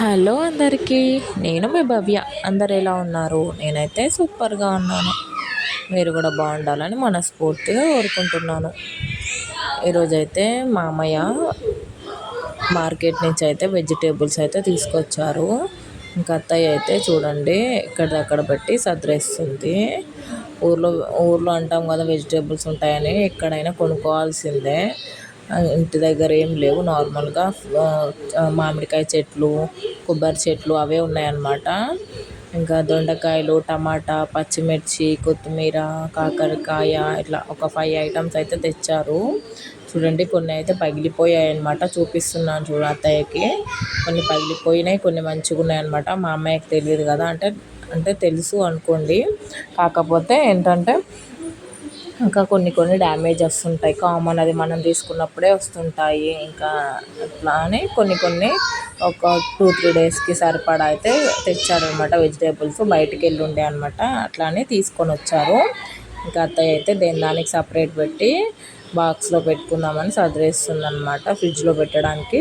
Hello అందరికీ నేను మీ భవ్య. అందరు ఎలా ఉన్నారు? నేనైతే సూపర్గా ఉన్నాను. మీరు కూడా బాగుండాలని మనస్ఫూర్తిగా కోరుకుంటున్నాను. ఈరోజైతే మా అమ్మయ్య మార్కెట్ నుంచి అయితే వెజిటేబుల్స్ అయితే తీసుకొచ్చారు. ఇంకా అత్తయ్య అయితే చూడండి ఎక్కడిదక్కడ పెట్టి సదరేస్తుంది. ఊర్లో ఊర్లో అంటాం కదా వెజిటేబుల్స్ ఉంటాయని ఎక్కడైనా కొనుక్కోవాల్సిందే. ఇంటి దగ్గర ఏం లేవు. నార్మల్గా మామిడికాయ చెట్లు కొబ్బరి చెట్లు అవే ఉన్నాయన్నమాట. ఇంకా దొండకాయలు టమాటా పచ్చిమిర్చి కొత్తిమీర కాకరకాయ ఇట్లా ఒక ఫైవ్ ఐటమ్స్ అయితే తెచ్చారు. చూడండి కొన్ని అయితే పగిలిపోయాయి అనమాట చూపిస్తున్నాను చూడ అత్తయ్యకి. కొన్ని పగిలిపోయినాయి కొన్ని మంచిగా ఉన్నాయి అనమాట మా అమ్మాయికి తెలియదు కదా. అంటే అంటే తెలుసు అనుకోండి. కాకపోతే ఏంటంటే ఇంకా కొన్ని కొన్ని డ్యామేజ్ వస్తుంటాయి. కామన్ అది మనం తీసుకున్నప్పుడే వస్తుంటాయి. ఇంకా అట్లా అని కొన్ని కొన్ని ఒక టూ త్రీ డేస్కి సరిపడా అయితే తెచ్చారనమాట వెజిటేబుల్స్ బయటికి వెళ్ళి ఉండే అనమాట అట్లానే తీసుకొని వచ్చారు ఇంకా అత్తయ్య అయితే దేని దానికి సపరేట్ పెట్టి బాక్స్లో పెట్టుకుందామని సర్దేస్తుంది అనమాట ఫ్రిడ్జ్లో పెట్టడానికి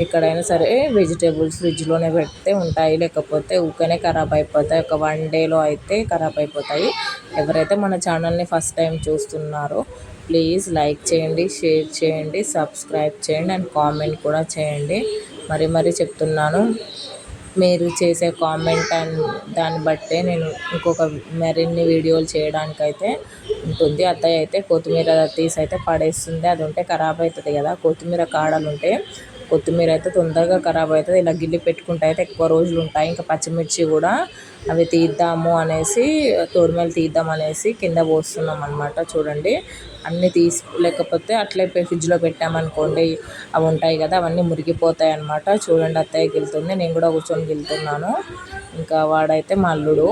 ఎక్కడైనా సరే వెజిటేబుల్స్ ఫ్రిడ్జ్లోనే పెడితే ఉంటాయి. లేకపోతే ఊకనే ఖరాబ్ అయిపోతాయి. ఒక వన్ డేలో అయితే ఖరాబ్ అయిపోతాయి. ఎవరైతే మన ఛానల్ని ఫస్ట్ టైం చూస్తున్నారో ప్లీజ్ లైక్ చేయండి షేర్ చేయండి సబ్స్క్రైబ్ చేయండి అండ్ కామెంట్ కూడా చేయండి. మరీ మరీ చెప్తున్నాను. మీరు చేసే కామెంట్ అండ్ దాన్ని బట్టే నేను ఇంకొక మరిన్ని వీడియోలు చేయడానికైతే ఉంటుంది. అత్తయ్య అయితే కొత్తిమీర తీసి అయితే పడేస్తుంది. అది ఉంటే ఖరాబ్ అవుతుంది కదా. కొత్తిమీర కాడలు ఉంటే కొత్తిమీర అయితే తొందరగా ఖరాబ్ అవుతుంది. ఇలా గిల్లి పెట్టుకుంటే అయితే ఎక్కువ రోజులు ఉంటాయి. ఇంకా పచ్చిమిర్చి కూడా అవి తీద్దాము అనేసి తోడుమేలు తీద్దాం అనేసి కింద పోస్తున్నాం అనమాట చూడండి. అన్నీ తీసి లేకపోతే అట్లే ఫ్రిడ్జ్లో పెట్టామనుకోండి అవి ఉంటాయి కదా అవన్నీ మురిగిపోతాయి అనమాట చూడండి అత్తయ్య గెలుతుంది. నేను కూడా కూర్చొని గెలుతున్నాను. ఇంకా వాడైతే మా అల్లుడు.